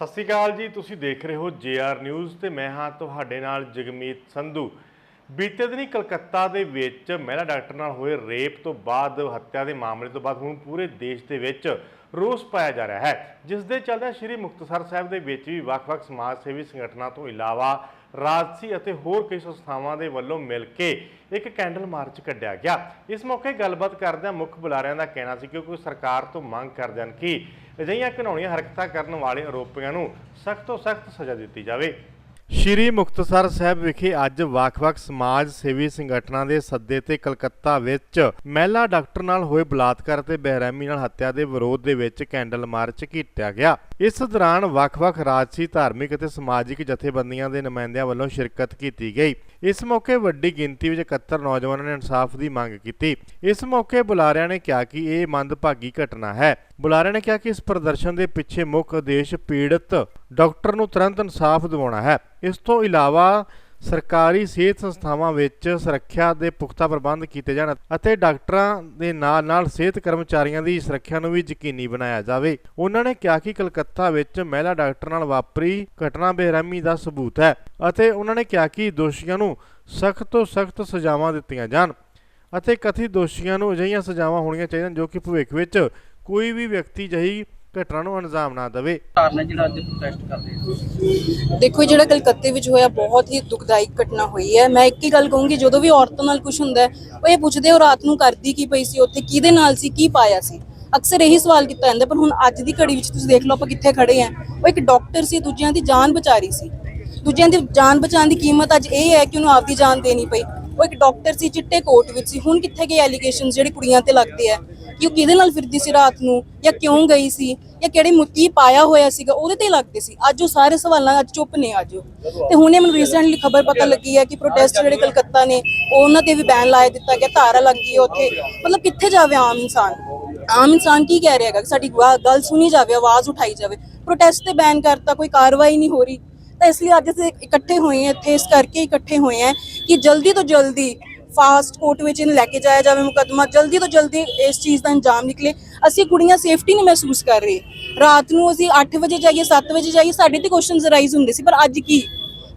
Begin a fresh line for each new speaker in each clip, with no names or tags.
ਸਤਿ ਸ਼੍ਰੀ ਅਕਾਲ ਜੀ, ਤੁਸੀਂ ਦੇਖ ਰਹੇ ਹੋ ਜੇਆਰ ਨਿਊਜ਼ ਤੇ ਮੈਂ ਹਾਂ ਤੁਹਾਡੇ ਨਾਲ ਜਗਮੀਤ ਸੰਧੂ। ਬੀਤੇ ਦਿਨੀ ਕਲਕੱਤਾ ਦੇ ਵਿੱਚ ਮਹਿਲਾ ਡਾਕਟਰ ਨਾਲ ਹੋਏ ਰੇਪ ਤੋਂ ਬਾਅਦ, ਹੱਤਿਆ ਦੇ ਮਾਮਲੇ ਤੋਂ ਬਾਅਦ ਹੁਣ ਪੂਰੇ ਦੇਸ਼ ਦੇ ਵਿੱਚ ਰੋਸ ਪਾਇਆ ਜਾ ਰਿਹਾ ਹੈ। ਜਿਸ ਦੇ ਚੱਲਦਿਆਂ ਸ੍ਰੀ ਮੁਕਤਸਰ ਸਾਹਿਬ ਦੇ ਵਿੱਚ ਵੀ ਵੱਖ-ਵੱਖ ਸਮਾਜ ਸੇਵੀ ਸੰਗਠਨਾਂ ਤੋਂ ਇਲਾਵਾ ਰਾਜਸੀ ਅਤੇ ਹੋਰ ਕਈ ਸੰਸਥਾਵਾਂ ਦੇ ਵੱਲੋਂ ਮਿਲ ਕੇ ਇੱਕ ਕੈਂਡਲ ਮਾਰਚ ਕੱਢਿਆ ਗਿਆ। ਇਸ ਮੌਕੇ ਗੱਲਬਾਤ ਕਰਦਿਆਂ ਮੁੱਖ ਬੁਲਾਰਿਆਂ ਦਾ ਕਹਿਣਾ ਸੀ ਕਿ ਕੋਈ ਸਰਕਾਰ ਤੋਂ ਮੰਗ ਕਰਦੇ ਹਨ ਕਿ ਅਜਿਹੀਆਂ ਘਿਨਾਉਣੀਆਂ ਹਰਕਤਾਂ ਕਰਨ ਵਾਲੇ ਆਰੋਪੀਆਂ ਨੂੰ ਸਖਤ ਤੋਂ ਸਖਤ ਸਜ਼ਾ ਦਿੱਤੀ ਜਾਵੇ। ਸ਼੍ਰੀ ਮੁਕਤਸਰ ਸਾਹਿਬ ਵਿਖੇ ਅੱਜ ਵੱਖ-ਵੱਖ ਸਮਾਜ ਸੇਵੀ ਸੰਗਠਨਾਂ ਦੇ ਸੱਦੇ ਤੇ ਕਲਕੱਤਾ ਵਿੱਚ ਮਹਿਲਾ ਡਾਕਟਰ ਨਾਲ ਹੋਏ ਬਲਾਤਕਾਰ ਤੇ ਬੇਰਹਿਮੀ ਨਾਲ ਹੱਤਿਆ ਦੇ ਵਿਰੋਧ ਦੇ ਵਿੱਚ ਕੈਂਡਲ ਮਾਰਚ ਕੀਤਾ ਗਿਆ। ਇਸ ਦੌਰਾਨ ਵੱਖ-ਵੱਖ ਰਾਜਸੀ, ਧਾਰਮਿਕ ਅਤੇ ਸਮਾਜਿਕ ਜਥੇਬੰਦੀਆਂ ਦੇ ਨੁਮਾਇੰਦਿਆਂ ਵੱਲੋਂ ਸ਼ਿਰਕਤ ਕੀਤੀ ਗਈ। ਇਸ ਮੌਕੇ ਵੱਡੀ ਗਿਣਤੀ ਵਿੱਚ 71 ਨੌਜਵਾਨਾਂ ਨੇ ਇਨਸਾਫ ਦੀ ਮੰਗ ਕੀਤੀ। ਇਸ ਮੌਕੇ ਬੁਲਾਰਿਆਂ ਨੇ ਕਿਹਾ ਕਿ ਇਹ ਮੰਦਭਾਗੀ ਘਟਨਾ ਹੈ। ਬੁਲਾਰੇ ਨੇ ਕਿਹਾ ਕਿ ਇਸ ਪ੍ਰਦਰਸ਼ਨ ਦੇ ਪਿੱਛੇ ਮੁੱਖ ਉਦੇਸ਼ ਪੀੜਤ ਡਾਕਟਰ ਨੂੰ ਤੁਰੰਤ ਇਨਸਾਫ ਦਿਵਾਉਣਾ ਹੈ। ਇਸ ਤੋਂ ਇਲਾਵਾ ਸਰਕਾਰੀ ਸਿਹਤ ਸੰਸਥਾਵਾਂ ਵਿੱਚ ਸੁਰੱਖਿਆ ਦੇ ਪੁਖਤਾ ਪ੍ਰਬੰਧ ਕੀਤੇ ਜਾਣ ਅਤੇ ਡਾਕਟਰਾਂ ਦੇ ਨਾਲ-ਨਾਲ ਸਿਹਤ ਕਰਮਚਾਰੀਆਂ ਦੀ ਸੁਰੱਖਿਆ ਨੂੰ ਵੀ ਯਕੀਨੀ ਬਣਾਇਆ ਜਾਵੇ। ਉਹਨਾਂ ਨੇ ਕਿਹਾ ਕਿ ਕਲਕੱਤਾ ਵਿੱਚ ਮਹਿਲਾ ਡਾਕਟਰ ਨਾਲ ਵਾਪਰੀ ਘਟਨਾ ਬੇਰਹਿਮੀ ਦਾ ਸਬੂਤ ਹੈ ਅਤੇ ਉਹਨਾਂ ਨੇ ਕਿਹਾ ਕਿ ਦੋਸ਼ੀਆਂ ਨੂੰ ਸਖਤ ਤੋਂ ਸਖਤ ਸਜ਼ਾਵਾਂ ਦਿੱਤੀਆਂ ਜਾਣ ਅਤੇ ਕਥਿਤ ਦੋਸ਼ੀਆਂ ਨੂੰ ਅਜਿਹੀਆਂ ਸਜ਼ਾਵਾਂ ਹੋਣੀਆਂ ਚਾਹੀਦੀਆਂ ਜੋ ਕਿ ਭਵਿੱਖ ਵਿੱਚ ਕੋਈ ਵੀ ਵਿਅਕਤੀ ਜਹੀ ਘਟਨਾ ਨੂੰ ਅੰਜਾਮ ਨਾ ਦੇਵੇ।
ਕਾਰਨ ਹੈ ਜਿਹੜਾ ਅੱਜ ਪ੍ਰੋਟੈਸਟ ਕਰ ਰਹੇ ਹੋ
ਦੇਖੋ ਜਿਹੜਾ ਕਲਕੱਤੇ ਵਿੱਚ ਹੋਇਆ ਬਹੁਤ ਹੀ ਦੁਖਦਾਇਕ ਘਟਨਾ ਹੋਈ ਹੈ। ਮੈਂ ਇੱਕ ਹੀ ਗੱਲ ਕਹੂੰਗੀ ਜਦੋਂ ਵੀ ਔਰਤਾਂ ਨਾਲ ਕੁਝ ਹੁੰਦਾ ਹੈ ਉਹ ਇਹ ਪੁੱਛਦੇ ਹੋ ਰਾਤ ਨੂੰ ਕਰਦੀ ਕੀ ਪਈ ਸੀ ਉੱਥੇ? ਕਿਹਦੇ ਨਾਲ ਸੀ? ਕੀ ਪਾਇਆ ਸੀ? ਅਕਸਰ ਇਹੀ ਸਵਾਲ ਕੀਤਾ ਜਾਂਦਾ ਪਰ ਹੁਣ ਅੱਜ ਦੀ ਘੜੀ ਵਿੱਚ ਤੁਸੀਂ ਦੇਖ ਲਓ ਆਪਾਂ ਕਿੱਥੇ ਖੜੇ ਆਂ ਉਹ ਇੱਕ ਡਾਕਟਰ ਸੀ ਦੂਜਿਆਂ ਦੀ ਜਾਨ ਬਚਾ ਰਹੀ ਸੀ। ਦੂਜਿਆਂ ਦੀ ਜਾਨ ਬਚਾਉਣ ਦੀ ਕੀਮਤ ਅੱਜ ਇਹ ਹੈ ਕਿ ਉਹਨੂੰ ਆਪਦੀ ਜਾਨ ਦੇਣੀ ਪਈ। ਉਹ ਇੱਕ ਡਾਕਟਰ ਸੀ ਚਿੱਟੇ ਕੋਟ ਵਿੱਚ ਸੀ। ਹੁਣ ਕਿੱਥੇ ਗਏ ਐਲੀਗੇਸ਼ਨਸ ਜਿਹੜੇ ਕੁੜੀਆਂ ਤੇ ਲੱਗਦੇ ਆ? ਕਿ ਉਹ ਕਿਹਦੇ ਨਾਲ ਫਿਰਦੀ ਸੀ ਰਾਤ ਨੂੰ ਜਾਂ ਕਿਉਂ ਗਈ ਸੀ ਜਾਂ ਕਿਹੜੇ ਮੁੱਤੀ ਪਾਇਆ ਹੋਇਆ ਸੀਗਾ, ਉਹਦੇ ਤੇ ਲੱਗਦੇ ਸੀ। ਅੱਜ ਉਹ ਸਾਰੇ ਸਵਾਲਾਂ ਅੱਜ ਚੁੱਪ ਨੇ ਅੱਜ। ਉਹ। ਤੇ ਹੁਣੇ ਮੈਨੂੰ ਰੀਸੈਂਟਲੀ ਖਬਰ ਪਤਾ ਲੱਗੀ ਹੈ ਕਿ ਪ੍ਰੋਟੈਸਟ ਜਿਹੜੇ ਕਲਕੱਤਾ ਨੇ ਉਹਨਾਂ ਤੇ ਵੀ ਬੈਨ ਲਾਇਆ ਦਿੱਤਾ ਗਿਆ, ਧਾਰਾ ਲੱਗ ਗਈ ਹੈ ਉੱਥੇ। ਮਤਲਬ ਕਿੱਥੇ ਜਾਵੇ ਆਮ ਇਨਸਾਨ? ਆਮ ਇਨਸਾਨ ਕੀ ਕਹਿ ਰਿਹਾ ਹੈਗਾ ਕਿ ਸਾਡੀ ਵਾ- ਗੱਲ ਸੁਣੀ ਜਾਵੇ, ਆਵਾਜ਼ ਉਠਾਈ ਜਾਵੇ। ਪ੍ਰੋਟੈਸਟ ਤੇ ਬੈਨ ਕਰਤਾ, ਕੋਈ ਕਾਰਵਾਈ ਨਹੀਂ ਹੋ ਰਹੀ। ਤਾਂ ਇਸ ਲਈ ਅੱਜ ਅਸੀਂ ਇਕੱਠੇ ਹੋਏ ਹਾਂ ਇੱਥੇ, ਇਸ ਕਰਕੇ ਇਕੱਠੇ ਹੋਏ ਹਾਂ ਕਿ ਜਲਦੀ ਤੋਂ ਜਲਦੀ ਫਾਸਟ ਕੋਰਟ ਵਿੱਚ ਇਹਨੂੰ ਲੈ ਕੇ ਜਾਇਆ ਜਾਵੇ ਮੁਕੱਦਮਾ, ਜਲਦੀ ਤੋਂ ਜਲਦੀ ਇਸ ਚੀਜ਼ ਦਾ ਅੰਜਾਮ ਨਿਕਲੇ। ਅਸੀਂ ਕੁੜੀਆਂ ਸੇਫਟੀ ਨਹੀਂ ਮਹਿਸੂਸ ਕਰ ਰਹੇ। ਰਾਤ ਨੂੰ ਅਸੀਂ 8 ਵਜੇ ਜਾਈਏ 7 ਵਜੇ ਜਾਈਏ, ਸਾਡੇ ਤੇ ਕੁਐਸਚਨਸ ਰਾਈਜ਼ ਹੁੰਦੇ ਸੀ, ਪਰ ਅੱਜ ਕੀ?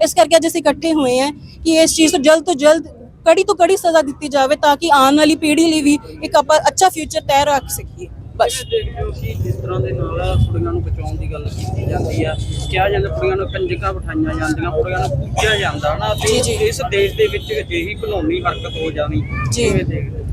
ਇਸ ਕਰਕੇ ਅੱਜ ਅਸੀਂ ਇਕੱਠੇ ਹੋਏ ਹਾਂ ਕਿ ਇਸ ਚੀਜ਼ ਤੋਂ ਜਲਦ ਤੋਂ ਜਲਦ, ਕੜੀ ਤੋਂ ਕੜੀ ਸਜ਼ਾ ਦਿੱਤੀ ਜਾਵੇ ਤਾਂ ਕਿ ਆਉਣ ਵਾਲੀ ਪੀੜ੍ਹੀ ਲਈ ਵੀ ਇੱਕ ਆਪਾਂ ਅੱਛਾ ਫਿਊਚਰ ਤੈਅ ਰੱਖ ਸਕੀਏ। ਬਸ
ਹੋ ਕਿ ਜਿਸ ਤਰ੍ਹਾਂ ਦੇ ਨਾਲ ਕੁੜੀਆਂ ਨੂੰ ਬਚਾਉਣ ਦੀ ਗੱਲ ਕੀਤੀ ਜਾਂਦੀ ਆ ਕਿਹਾ ਜਾਂਦਾ ਕੁੜੀਆਂ ਨੂੰ ਕੰਜਕਾਂ ਬਿਠਾਈਆਂ ਜਾਂਦੀਆਂ ਕੁੜੀਆਂ ਨੂੰ ਪੂਜਿਆ ਜਾਂਦਾ ਨਾ
ਜੀ,
ਤੇ। ਇਸ ਦੇਸ਼ ਦੇ ਵਿੱਚ ਅਜਿਹੀ ਘਿਨੌਣੀ ਹਰਕਤ ਹੋ ਜਾਣੀ
ਜੀ।
ਕਿਵੇਂ ਦੇਖਦੇ?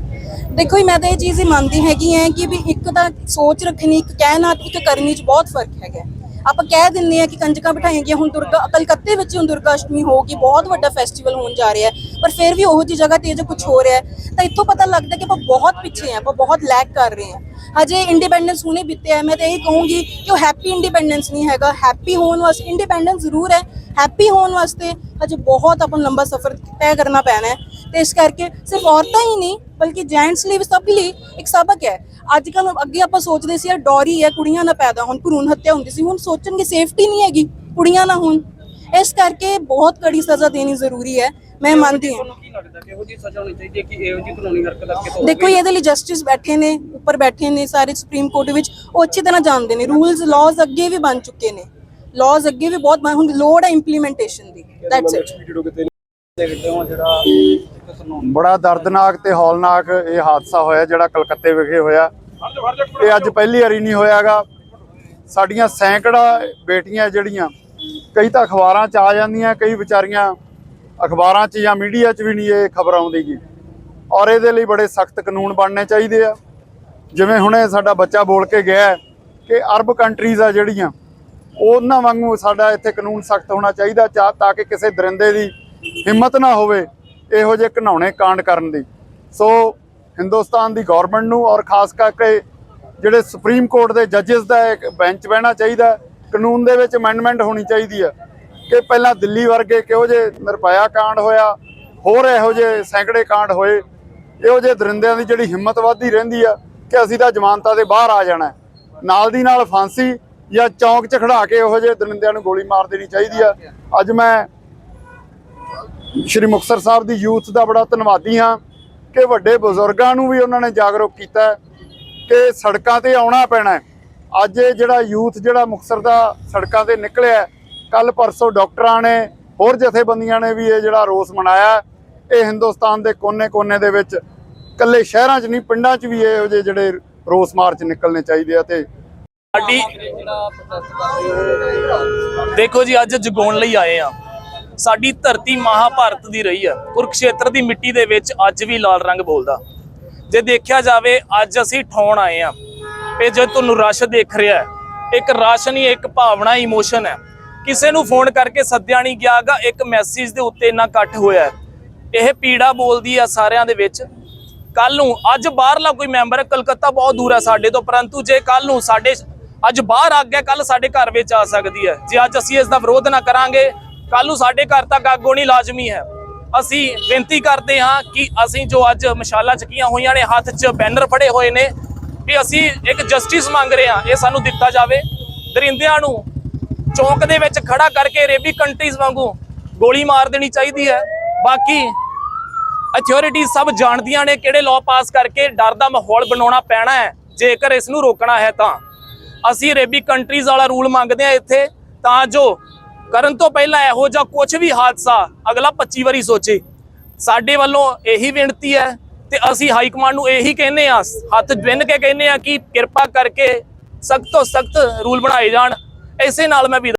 ਦੇਖੋ ਜੀ, ਮੈਂ ਤਾਂ ਇਹ ਚੀਜ਼ ਹੀ ਮੰਨਦੀ ਹੈਗੀ ਹੈ ਕਿ ਵੀ ਇੱਕ ਤਾਂ ਸੋਚ ਰੱਖਣੀ ਇੱਕ ਕਹਿਣਾ ਇੱਕ ਕਰਨੀ 'ਚ ਬਹੁਤ ਫ਼ਰਕ ਹੈਗਾ ਆਪਾਂ ਕਹਿ ਦਿੰਦੇ ਆ ਕਿ ਕੰਜਕਾਂ ਬਿਠਾਈਆਂ ਗਈਆਂ, ਹੁਣ ਦੁਰਗਾ, ਕਲਕੱਤੇ ਵਿੱਚ ਹੁਣ ਦੁਰਗਾ ਅਸ਼ਟਮੀ ਹੋਊਗੀ ਬਹੁਤ ਵੱਡਾ ਫੈਸਟੀਵਲ ਹੋਣ ਜਾ ਰਿਹਾ ਪਰ ਫਿਰ ਵੀ ਉਹੋ ਜਿਹੀ ਜਗ੍ਹਾ ਤੇ ਜੇ ਕੁਝ ਹੋ ਰਿਹਾ ਤਾਂ ਇੱਥੋਂ ਪਤਾ ਲੱਗਦਾ ਕਿ ਆਪਾਂ ਬਹੁਤ ਪਿੱਛੇ ਆ ਆਪਾਂ ਬਹੁਤ ਲੈਕ ਕਰ ਰਹੇ ਹਾਂ। ਹਜੇ ਇੰਡੀਪੈਂਡੈਂਸ ਹੁਣੇ ਬੀਤਿਆ ਹੈ, ਮੈਂ ਤਾਂ ਇਹ ਕਹੂੰਗੀ ਕਿ ਉਹ ਹੈਪੀ ਇੰਡੀਪੈਂਡੈਂਸ ਨਹੀਂ ਹੈਗਾ ਹੈਪੀ ਹੋਣ ਵਾਸਤੇ ਇੰਡੀਪੈਂਡੈਂਸ ਜ਼ਰੂਰ ਹੈ ਹੈਪੀ ਹੋਣ ਵਾਸਤੇ ਹਜੇ ਬਹੁਤ ਆਪਾਂ ਨੂੰ ਲੰਬਾ ਸਫ਼ਰ ਤੈਅ ਕਰਨਾ ਪੈਣਾ ਹੈ, ਤੇ ਇਸ ਕਰਕੇ ਸਿਰਫ ਔਰਤਾਂ ਹੀ ਨਹੀਂ, ਬਲਕਿ ਜੈਂਟਸ ਲਈ ਵੀ ਸਭ ਲਈ ਇੱਕ ਸਬਕ ਹੈ ਅੱਜ ਕੱਲ ਅੱਗੇ ਆਪਾਂ ਸੋਚਦੇ ਸੀ ਯਾਰ ਡੌਰੀ ਹੈ ਕੁੜੀਆਂ ਨਾ ਪੈਦਾ ਹੋਣ ਭਰੂਣ ਹੱਤਿਆ ਹੁੰਦੀ ਸੀ ਹੁਣ ਸੋਚਣਗੇ ਸੇਫਟੀ ਨਹੀਂ ਹੈਗੀ ਕੁੜੀਆਂ ਨਾ ਹੋਣ। ਇਸ ਕਰਕੇ ਬਹੁਤ ਕੜੀ ਸਜ਼ਾ ਦੇਣੀ ਜ਼ਰੂਰੀ ਹੈ ਮੈਂ ਮੰਨਦੀ ਹਾਂ।
ਤੁਹਾਨੂੰ ਕੀ ਲੱਗਦਾ ਕਿ ਇਹੋ ਜਿਹੀ ਸਜ਼ਾ ਹੋਣੀ ਚਾਹੀਦੀ ਹੈ ਕਿ ਇਹੋ ਜਿਹੀ ਘਿਨੌਣੀ ਹਰਕਤ ਅੱਗੇ ਤੋਂ
ਦੇਖੋ ਇਹਦੇ ਲਈ ਜਸਟਿਸ ਬੈਠੇ ਨੇ ਉੱਪਰ ਬੈਠੇ ਨੇ ਸਾਰੇ ਸੁਪਰੀਮ ਕੋਰਟ ਵਿੱਚ ਉਹ ਅੱਛੀ ਤਰ੍ਹਾਂ ਜਾਣਦੇ ਨੇ ਰੂਲਸ ਲਾਜ਼ ਅੱਗੇ ਵੀ ਬਣ ਚੁੱਕੇ ਨੇ। ਲਾਜ਼ ਅੱਗੇ ਵੀ ਬਹੁਤ ਹੁਣ ਲੋੜ ਹੈ ਇੰਪਲੀਮੈਂਟੇਸ਼ਨ ਦੀ ਦੈਟਸ ਇਟ
ਬੜਾ ਦਰਦਨਾਕ ਤੇ ਹੌਲਨਾਕ ਇਹ ਹਾਦਸਾ ਹੋਇਆ ਜਿਹੜਾ ਕਲਕੱਤੇ ਵਿਖੇ ਹੋਇਆ। ਇਹ ਅੱਜ ਪਹਿਲੀ ਵਾਰੀ ਨਹੀਂ ਹੋਇਆਗਾ। ਸਾਡੀਆਂ ਸੈਂਕੜਾ ਬੇਟੀਆਂ ਜਿਹੜੀਆਂ, ਕਈ ਤਾਂ ਅਖਬਾਰਾਂ 'ਚ ਆ ਜਾਂਦੀਆਂ, ਕਈ ਵਿਚਾਰੀਆਂ ਅਖਬਾਰਾਂ 'ਚ ਜਾਂ ਮੀਡੀਆ 'ਚ ਵੀ ਨਹੀਂ ਇਹ ਖਬਰ ਆਉਂਦੀਗੀ। ਔਰ ਇਹਦੇ ਲਈ ਬੜੇ ਸਖਤ ਕਾਨੂੰਨ ਬਣਨੇ ਚਾਹੀਦੇ ਆ। ਜਿਵੇਂ ਹੁਣੇ ਸਾਡਾ ਬੱਚਾ ਬੋਲ ਕੇ ਗਿਆ ਕਿ ਅਰਬ ਕੰਟਰੀਜ਼ ਆ ਜਿਹੜੀਆਂ, ਉਹਨਾਂ ਵਾਂਗੂ ਸਾਡਾ ਇੱਥੇ ਕਾਨੂੰਨ ਸਖਤ ਹੋਣਾ ਚਾਹੀਦਾ ਚਾ- ਤਾਂ ਕਿ ਕਿਸੇ ਦਰਿੰਦੇ ਦੀ ਹਿੰਮਤ ਨਾ ਹੋਵੇ, ਇਹੋ ਜਿਹੇ ਘਿਨਾਉਣੇ ਕਾਂਡ ਕਰਨ ਦੀ। ਸੋ ਹਿੰਦੁਸਤਾਨ ਦੀ ਗਵਰਨਮੈਂਟ ਨੂੰ ਔਰ ਖਾਸ ਕਰਕੇ ਜਿਹੜੇ ਸੁਪਰੀਮ ਕੋਰਟ ਦੇ ਜੱਜਸ ਦਾ ਇੱਕ ਬੈਂਚ ਬਹਿਣਾ ਚਾਹੀਦਾ ਕਾਨੂੰਨ ਦੇ ਵਿੱਚ ਅਮੈਂਡਮੈਂਟ ਹੋਣੀ ਚਾਹੀਦੀ ਹੈ ਕਿ ਪਹਿਲਾਂ ਦਿੱਲੀ ਵਰਗੇ ਕਿਹੋ ਜਿਹੇ ਨਿਰਭਇਆ ਕਾਂਡ ਹੋਇਆ, ਹੋਰ ਇਹੋ ਜਿਹੇ ਸੈਂਕੜੇ ਕਾਂਡ ਹੋਏ, ਇਹੋ ਜਿਹੇ ਦਰਿੰਦਿਆਂ ਦੀ ਜਿਹੜੀ ਹਿੰਮਤ ਵੱਧਦੀ ਰਹਿੰਦੀ ਆ ਕਿ ਅਸੀਂ ਤਾਂ ਜ਼ਮਾਨਤਾਂ ਦੇ ਬਾਹਰ ਆ ਜਾਣਾ ਨਾਲ ਦੀ ਨਾਲ ਫਾਂਸੀ ਜਾਂ ਚੌਂਕ 'ਚ ਖੜਾ ਕੇ ਇਹੋ ਜਿਹੇ ਦਰਿੰਦਿਆਂ ਨੂੰ ਗੋਲੀ ਮਾਰ ਦੇਣੀ ਚਾਹੀਦੀ ਆ। ਅੱਜ ਮੈਂ ਸ਼੍ਰੀ ਮੁਕਤਸਰ ਸਾਹਿਬ ਦੀ ਯੂਥ ਦਾ ਬੜਾ ਧੰਨਵਾਦੀ ਹਾਂ। ਕਿ ਵੱਡੇ ਬਜ਼ੁਰਗਾਂ ਨੂੰ ਵੀ ਉਹਨਾਂ ਨੇ ਜਾਗਰੂਕ ਕੀਤਾ ਕਿ ਸੜਕਾਂ ਤੇ ਆਉਣਾ ਪੈਣਾ ਅੱਜ ਇਹ ਜਿਹੜਾ ਯੂਥ ਜਿਹੜਾ ਮੁਕਤਸਰ ਦਾ ਸੜਕਾਂ ਤੇ ਨਿਕਲਿਆ ਕੱਲ ਪਰਸੋਂ ਡਾਕਟਰਾਂ ਨੇ, ਹੋਰ ਜਥੇਬੰਦੀਆਂ ਨੇ ਵੀ ਇਹ ਜਿਹੜਾ ਰੋਸ ਮਨਾਇਆ ਇਹ ਹਿੰਦੁਸਤਾਨ ਦੇ ਕੋਨੇ-ਕੋਨੇ ਦੇ ਵਿੱਚ ਕੱਲੇ ਸ਼ਹਿਰਾਂ 'ਚ ਨਹੀਂ, ਪਿੰਡਾਂ 'ਚ ਵੀ ਇਹੋ ਜਿਹੇ ਜਿਹੜੇ ਰੋਸ ਮਾਰਚ ਨਿਕਲਣੇ ਚਾਹੀਦੇ ਆ ਤੇ
ਸਾਡੀ ਦੇਖੋ ਜੀ, ਅੱਜ ਜਗਾਉਣ ਲਈ ਆਏ ਆ ਸਾਡੀ ਧਰਤੀ ਮਹਾਭਾਰਤ ਦੀ ਰਹੀ ਹੈ ਕੁਰਕਸ਼ੇਤਰ ਦੀ ਮਿੱਟੀ ਦੇ ਵਿੱਚ ਅੱਜ ਵੀ ਲਾਲ ਰੰਗ ਬੋਲਦਾ। ਜੇ ਦੇਖਿਆ ਜਾਵੇ, ਅੱਜ ਅਸੀਂ ਠਾਉਣ ਆਏ ਆ। ਇਹ ਜੇ ਤੁਹਾਨੂੰ ਰਸ਼ ਦੇਖ ਰਿਹਾ ਇੱਕ ਰਸ਼ ਨਹੀਂ, ਇੱਕ ਭਾਵਨਾ ਇਮੋਸ਼ਨ ਹੈ। ਕਿਸੇ ਨੂੰ ਫੋਨ ਕਰਕੇ ਸੱਦਿਆ ਨਹੀਂ ਗਿਆਗਾ ਇੱਕ ਮੈਸੇਜ ਦੇ ਉੱਤੇ ਇੰਨਾ ਇਕੱਠ ਹੋਇਆ ਇਹ ਪੀੜਾ ਬੋਲਦੀ ਆ ਸਾਰਿਆਂ ਦੇ ਵਿੱਚ। ਕੱਲ ਨੂੰ, ਅੱਜ ਬਾਹਰਲਾ ਕੋਈ ਮੈਂਬਰ ਕਲਕੱਤਾ ਬਹੁਤ ਦੂਰ ਹੈ ਸਾਡੇ ਤੋਂ, ਪਰੰਤੂ ਜੇ ਕੱਲ ਨੂੰ ਸਾਡੇ, ਅੱਜ ਬਾਹਰ ਆ ਗਿਆ ਕੱਲ ਸਾਡੇ ਘਰ ਵਿੱਚ ਆ ਸਕਦੀ ਹੈ। ਜੇ ਅੱਜ ਅਸੀਂ ਇਸ ਦਾ ਵਿਰੋਧ ਨਾ ਕਰਾਂਗੇ ਕੱਲ ਨੂੰ ਸਾਡੇ ਘਰ ਤੱਕ ਅੱਗ ਹੋਣੀ ਲਾਜ਼ਮੀ ਹੈ। ਅਸੀਂ ਬੇਨਤੀ ਕਰਦੇ ਹਾਂ ਕਿ ਅਸੀਂ ਜੋ ਅੱਜ ਮਸ਼ਾਲਾ ਚੱਕੀਆਂ ਹੋਈਆਂ ਨੇ, ਹੱਥ 'ਚ ਬੈਨਰ ਫੜੇ ਹੋਏ ਨੇ, ਵੀ ਅਸੀਂ ਇੱਕ ਜਸਟਿਸ ਮੰਗ ਰਹੇ ਹਾਂ, ਇਹ ਸਾਨੂੰ ਦਿੱਤਾ ਜਾਵੇ। ਦਰਿੰਦਿਆਂ ਨੂੰ ਚੌਂਕ ਦੇ ਵਿੱਚ ਖੜਾ ਕਰਕੇ ਰੇਬੀ ਕੰਟਰੀਜ਼ ਵਾਂਗੂ ਗੋਲੀ ਮਾਰ ਦੇਣੀ ਚਾਹੀਦੀ ਹੈ। ਬਾਕੀ ਅਥਾਰਟੀ ਸਭ ਜਾਣਦੀਆਂ ਨੇ ਕਿਹੜੇ ਲਾਅ ਪਾਸ ਕਰਕੇ ਡਰ ਦਾ ਮਾਹੌਲ ਬਣਾਉਣਾ ਪੈਣਾ ਹੈ, ਜੇਕਰ ਇਸ ਨੂੰ ਰੋਕਣਾ ਹੈ ਤਾਂ। ਅਸੀਂ ਰੇਬੀ ਕੰਟਰੀਜ਼ ਵਾਲਾ ਰੂਲ ਮੰਗਦੇ ਆ ਇੱਥੇ, ਤਾਂ ਜੋ ਕਰਨ ਤੋਂ ਪਹਿਲਾਂ ਇਹੋ ਜਿਹਾ ਕੁਝ ਵੀ ਹਾਦਸਾ ਅਗਲਾ 25 ਵਾਰੀ ਸੋਚੇ। ਸਾਡੇ ਵੱਲੋਂ ਇਹੀ ਬੇਨਤੀ ਹੈ ਤੇ ਅਸੀਂ ਹਾਈ ਕਮਾਂਡ ਨੂੰ ਇਹੀ ਕਹਿੰਦੇ ਆ ਹੱਥ ਬਿੰਨ ਕੇ ਕਹਿੰਦੇ ਆ ਕਿ ਕਿਰਪਾ ਕਰਕੇ ਸਖਤ ਤੋਂ ਸਖਤ ਰੂਲ ਬਣਾਏ ਜਾਣ। ਇਸੇ ਨਾਲ ਮੈਂ ਵੀ